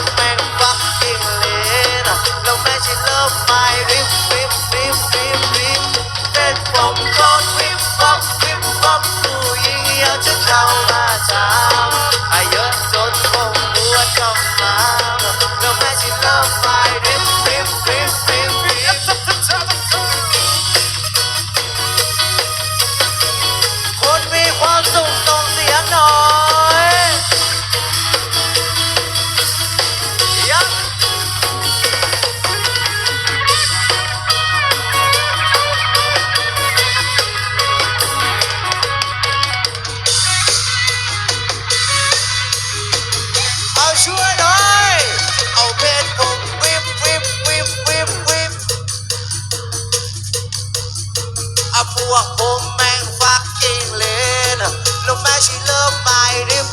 นแม่งฟักกิ้งเลนแล้วม่ชิเลิฟไปริบริบริบริบริบเต้นผมคนวิบวับวิบวับผู้หญิงอยากจะเข้ามาทำอายุจนคงปวดกำมา วกผมแม่งฟักอิงเลนแล้วแม่ชีเลิฟไปริบ